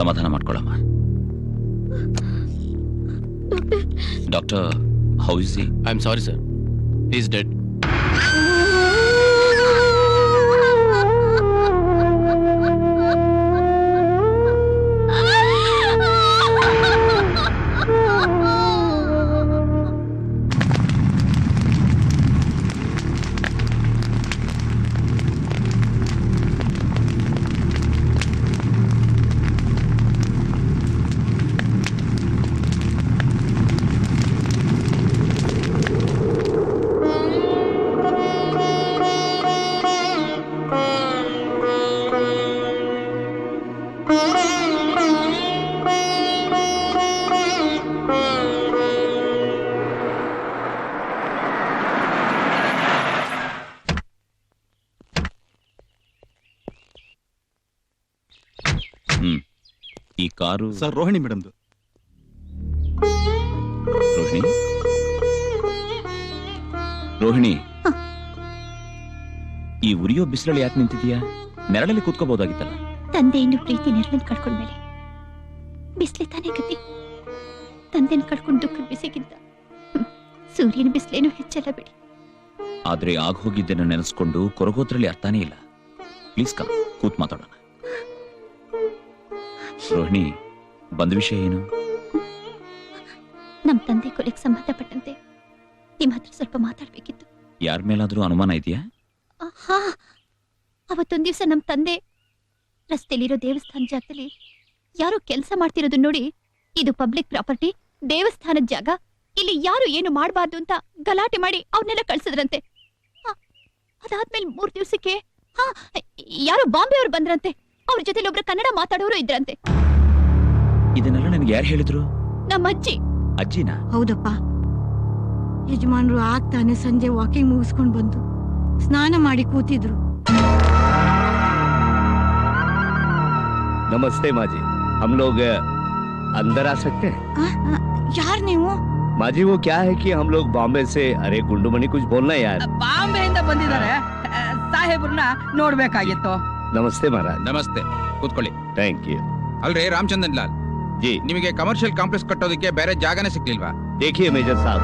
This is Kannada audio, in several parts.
ಸಮಾಧಾನ ಮಾಡ್ಕೊಳ್ಳಮ್ಮ doctor how is I am sorry sir. Is dead. Car sir Rohini ಮೇಡಮ್ದು. Rohini? Rohini? ಈ ಉರಿಯೋ ಬಿಸಿಲಲ್ಲಿ ಯಾಕೆ ನಿಂತಿದ್ಯಾ ನೆರಳಲ್ಲಿ ಕೂತ್ಕೋಬಹುದಾಗಿತ್ತಲ್ಲ ತಂದೆಯನ್ನು ಪ್ರೀತಿ ನೆರಳನ್ನು ಕಳ್ಕೊಂಡ್ಮೇಲೆ. ಬಿಸಿಲೆ ತಾನೇ ಗತಿ. ತಂದೆನ ಕಳ್ಕೊಂಡು ದುಃಖ ಬಿಸಿಗಿಂತ. ಸೂರ್ಯನ ಬಿಸಿಲೇನು ಹೆಚ್ಚಲ್ಲ ಬಿಡಿ. ಆದ್ರೆ ಆಗ ಹೋಗಿದ್ದನ್ನು ನೆನೆಸ್ಕೊಂಡು ಕೊರಗೋದ್ರಲ್ಲಿ ಅರ್ಥನೇ ಇಲ್ಲ. ಪ್ಲೀಸ್ ಕಮ್ ಕೂತ್ ಮಾತಾಡೋಣ. ರೋಹಿಣಿ ಬಂದ ವಿಷಯ ಏನು? ನಮ್ಮ ತಂದೆ ಕೊಲೆಗೆ ಸಂಬಂಧಪಟ್ಟಂತೆ ನಿಮ್ಮ ಹತ್ರ ಸ್ವಲ್ಪ ಮಾತಾಡ್ಬೇಕಿತ್ತು. ಯಾರ ಮೇಲಾದ್ರೂ ಅನುಮಾನ ಇದೆಯಾ? ಹಾ. ಅವತ್ತೊಂದ್ ದಿವ್ಸ ನಮ್ಮ ತಂದೆ ರಸ್ತೆಲಿರೋ ದೇವಸ್ಥಾನ ಜಾಗದಲ್ಲಿ ಯಾರೋ ಕೆಲಸ ಮಾಡ್ತಿರೋದು ನೋಡಿ ಇದು ಪಬ್ಲಿಕ್ ಪ್ರಾಪರ್ಟಿ ದೇವಸ್ಥಾನದ ಜಾಗ ಇಲ್ಲಿ ಯಾರು ಏನು ಮಾಡಬಾರ್ದು ಅಂತ ಗಲಾಟೆ ಮಾಡಿ ಅವನ್ನೆಲ್ಲ ಕಳ್ಸಿದ್ರಂತೆ. ಅದಾದ್ಮೇಲೆ ಮೂರ್ ದಿವಸಕ್ಕೆ ಹಾ ಯಾರೋ ಬಾಂಬೆ ಅವ್ರು ಬಂದ್ರಂತೆ. ಅವ್ರ ಜೊತೆಲಿ ಒಬ್ರು ಕನ್ನಡ ಮಾತಾಡೋರು ಇದ್ರಂತೆ ಇದನ್ನೆಲ್ಲ ನಿಮ್ಗೆ ಯಾರು ಹೇಳಿದ್ರು ನಮ್ಮ ಅಜ್ಜಿ ಅಜ್ಜಿನಾ ಹೌದಪ್ಪ ಯಜಮಾನ್ರು ಆಗ್ತಾನೆ ಸಂಜೆ ವಾಕಿಂಗ್ ಮುಗಿಸ್ಕೊಂಡ್ ಬಂದು ಸ್ನಾನ ಮಾಡಿ ಕೂತಿದ್ರು नमस्ते माँ जी हम लोग अ, अंदर आ सकते हैं ಆ, ಆ, ಯಾರ್ ನೀವು माँ जी वो क्या है कि हम लोग बॉम्बे से अरे गुंडू मणि कुछ बोलना है यार ಬಾಂಬೆಯಿಂದ ಬಂದಿದ್ದಾರೆ ಆ, ಸಾಹೇಬ್ರನ್ನ ನೋಡ್ಬೇಕಾಗಿತ್ತು नमस्ते महाराज ನಮಸ್ತೆ ಕೂತ್ಕೊಳ್ಳಿ थैंक यू ಅಲ್ರಿ ರಾಮಚಂದ್ರನ್ ಲಾಲ್ जी ನಿಮಗೆ ಕಮರ್ಷಿಯಲ್ ಕಾಂಪ್ಲೆಕ್ಸ್ ಕಟ್ಟೋದಕ್ಕೆ ಬೇರೆ ಜಾಗನೇ ಸಿಕ್ಲಿಲ್ವಾ देखिए मेजर साहब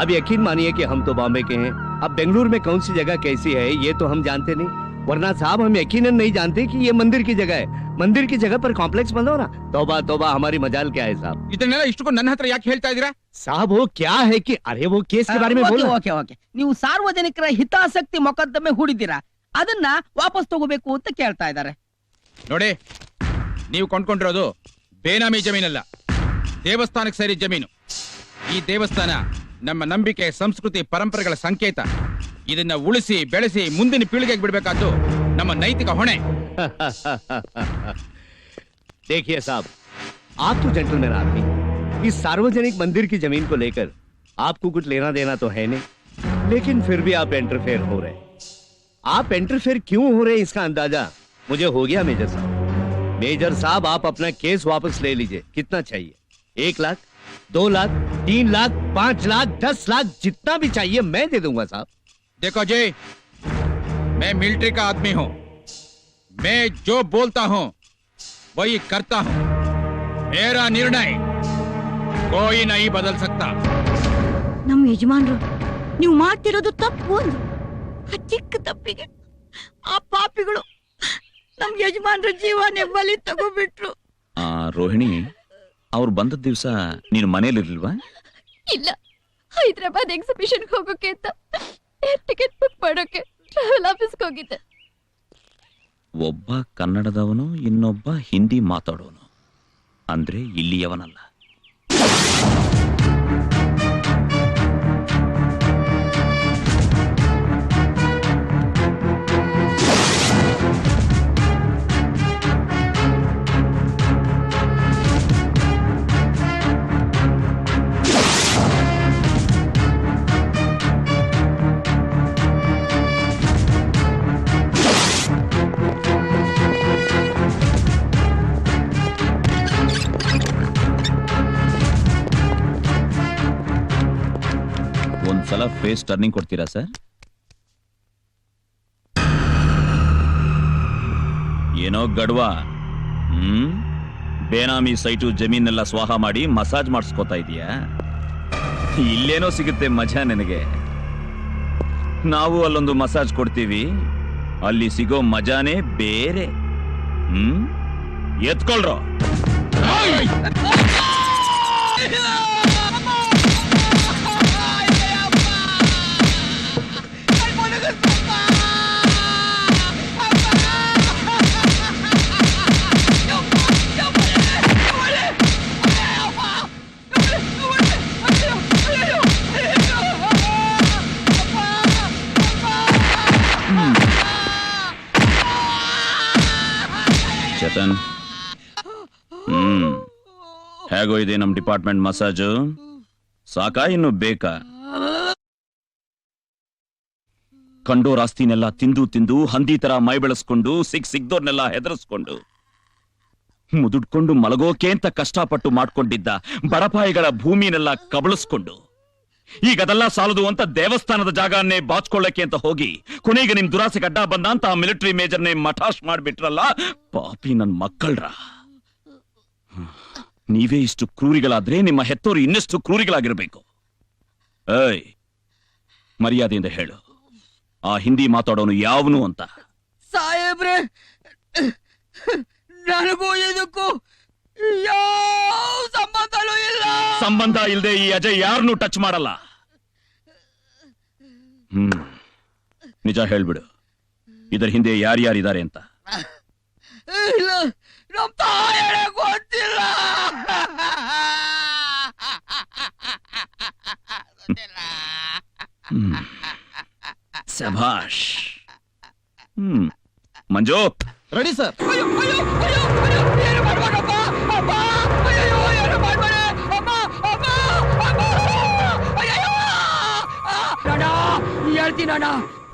अब यकीन मानिए कि हम तो बॉम्बे के हैं अब बेंगलुरु में कौन सी जगह कैसी है ये तो हम जानते नहीं वरना साहब हम यकीनन नहीं जानते कि ये मंदिर की जगह है मंदिर की जगह पर कॉम्प्लेक्स बनो ना तोबा तोबा हमारी मजाल क्या है साहब ಇದನ್ನೆಲ್ಲ ಇಷ್ಟುಕೊಂಡು ನನ್ನ ಹತ್ರ ಯಾಕೆ ಹೇಳ್ತಾ ಇದೀರಾ साहब वो क्या है कि अरे वो केस के बारे में ಓಕೆ बोलो ಓಕೆ ಓಕೆ ನೀವು ಸಾರ್ವಜನಿಕರ ಹಿತಾಸಕ್ತಿ ಮೊಕದ್ದಮೆ ಹೂಡಿದ್ದೀರಾ ಅದನ್ನ ವಾಪಸ್ ತಗೋಬೇಕು ಅಂತ ಕೇಳ್ತಾ ಇದ್ದಾರೆ ನೋಡಿ ನೀವು ಕೊಂಡ್ಕೊಂಡಿರೋದು ಬೇನಾಮಿ ಜಮೀನಲ್ಲ ದೇವಸ್ಥಾನಕ್ಕೆ ಸೇರಿದ ಜಮೀನು ಈ ದೇವಸ್ಥಾನ ನಮ್ಮ ನಂಬಿಕೆ ಸಂಸ್ಕೃತಿ ಪರಂಪರೆಗಳ ಸಂಕೇತ ಇದನ್ನ ಉಳಿಸಿ ಬೆಳೆಸಿ ಮುಂದಿನ ಪೀಳಿಗೆಗೆ ಬಿಡಬೇಕಾದ್ದು ನಮ್ಮ ನೈತಿಕ ಹೊಣೆ देखिए साहब आप तो जेंटलमैन आदमी इस सार्वजनिक मंदिर की जमीन को लेकर आपको कुछ लेना देना तो है नहीं लेकिन फिर भी आप इंटरफेयर हो रहे हैं आप इंटरफेयर क्यों हो रहे हैं इसका अंदाजा मुझे हो गया मेजर साहब मेजर साहब आप अपना केस वापस ले लीजिए कितना चाहिए एक लाख दो लाख तीन लाख पांच लाख दस लाख जितना भी चाहिए मैं दे दूंगा साहब देखो जी मैं मिलिट्री का आदमी हूं मैं जो बोलता हूं वही करता हूं मेरा निर्णय कोई नहीं बदल सकता ನಮ್ ಯಜಮಾನ್ರು ನೀವು ಮಾಡ್ತಿರೋದು ತಪ್ಪು ಒಂದು ಆ ಚಿಕ್ಕ ತಪ್ಪಿಗೆ ಆ ಪಾಪಿಗಳು ನಮ್ ಯಜಮಾನ್ರ ಜೀವನೇ ಬಲಿ ತಗೋಬಿಟ್ರು? ಆ ರೋಹಿಣಿ ಅವ್ರು ಬಂದ ದಿವಸ ನೀನು ಮನೇಲಿರ್ಲಿಲ್ವಾ ಇಲ್ಲ. ಹೈದ್ರಾಬಾದ್ ಎಕ್ಸಿಬಿಷನ್ ಹೋಗೋಕೆ ಅಂತ ಟಿಕೆಟ್ ಬುಕ್ ಮಾಡೋಕೆ ಟ್ರಾವೆಲ್ ಆಫೀಸ್ಗೆ ಹೋಗಿದ್ದೆ. ಒಬ್ಬ ಕನ್ನಡದವನು ಇನ್ನೊಬ್ಬ ಹಿಂದಿ ಮಾತಾಡೋನು. ಅಂದ್ರೆ ಇಲ್ಲಿಯವನಲ್ಲ. ಒಂದ್ಸಲ ಫೇಸ್ ಟರ್ನಿಂಗ್ ಕೊಡ್ತೀರಾ ಸರ್ ಏನೋ ಗಡ್ವಾ. ಹ್ಮ್? ಬೇನಾಮಿ ಸೈಟು ಜಮೀನೆಲ್ಲ ಸ್ವಾಹ ಮಾಡಿ ಮಸಾಜ್ ಮಾಡಿಸ್ಕೋತಾ ಇದೀಯಾ? ಇಲ್ಲೇನೋ ಸಿಗುತ್ತೆ ಮಜಾ ನಿನಗೆ. ನಾವು ಅಲ್ಲೊಂದು ಮಸಾಜ್ ಕೊಡ್ತೀವಿ. ಅಲ್ಲಿ ಸಿಗೋ ಮಜಾನೇ ಬೇರೆ. ಹ್ಮ್? ಎತ್ಕೊಳ್ರೋ. ಚೇತನ್. ಹ್ಮ್. ಹೇಗೋ ಇದೆ ನಮ್ ಡಿಪಾರ್ಟ್ಮೆಂಟ್ ಮಸಾಜ್? ಸಾಕಾ ಇನ್ನು ಬೇಕಾ? ಕಂಡೋರ್ ಆಸ್ತಿನೆಲ್ಲ ತಿಂದು ತಿಂದು ಹಂದಿ ತರ ಮೈ ಬೆಳೆಸ್ಕೊಂಡು ಸಿಕ್ ಸಿಗ್ದೋರ್ನೆಲ್ಲ ಹೆದರ್ಸ್ಕೊಂಡು. ಮುದುಡ್ಕೊಂಡು ಮಲಗೋಕೆ ಅಂತ ಕಷ್ಟಪಟ್ಟು ಮಾಡ್ಕೊಂಡಿದ್ದ ಬಡಪಾಯಿಗಳ ಭೂಮಿನೆಲ್ಲ ಕಬಳಿಸ್ಕೊಂಡು. ಈಗ ಅದೆಲ್ಲ ಸಾಲದು ಅಂತ ದೇವಸ್ಥಾನದ ಜಾಗನ್ನೇ ಬಾಚ್ಕೊಳ್ಳಕ್ಕೆ ಅಂತ ಹೋಗಿ ಕೊನೆಗೆ ನಿಮ್ ದುರಾಸೆ ಗಡ್ಡ ಬಂದ ಅಂತ ಆ ಮಿಲಿಟರಿ ಮೇಜರ್ನೇ ಮಠಾಶ್ ಮಾಡ್ಬಿಟ್ರಲ್ಲ? ಪಾಪಿ ನನ್ ಮಕ್ಕಳ್ರ. ನೀವೇ ಇಷ್ಟು ಕ್ರೂರಿಗಳಾದ್ರೆ ನಿಮ್ಮ ಹೆತ್ತೋರು ಇನ್ನಷ್ಟು ಕ್ರೂರಿಗಳಾಗಿರ್ಬೇಕು. ಏಯ್ ಮರ್ಯಾದೆಯಿಂದ ಹೇಳು. ಆ ಹಿಂದಿ ಮಾತಾಡೋನು ಯಾವನು ಅಂತ. ಸಾಹೇಬ್ರೆ ನನಗೂ ಇದಕ್ಕೂ ಯಾವ ಸಂಬಂಧನೂ ಇಲ್ಲ. ಸಂಬಂಧ ಇಲ್ಲದೆ ಈ ಅಜಯ್ ಯಾರನ್ನೂ ಟಚ್ ಮಾಡಲ್ಲ. ಹ್ಮ್. ನಿಜ ಹೇಳ್ಬಿಡು. ಇದರ ಹಿಂದೆ ಯಾರ್ಯಾರಿದ್ದಾರೆ ಅಂತ? ನಮ್ಮ ನಮ್ ತಾಯಣೆ ಗೊತ್ತಿಲ್ಲ. ಸಭಾಷ್. ಹ್ಮ್. ಮಂಜು. Ready sir. 丁站长。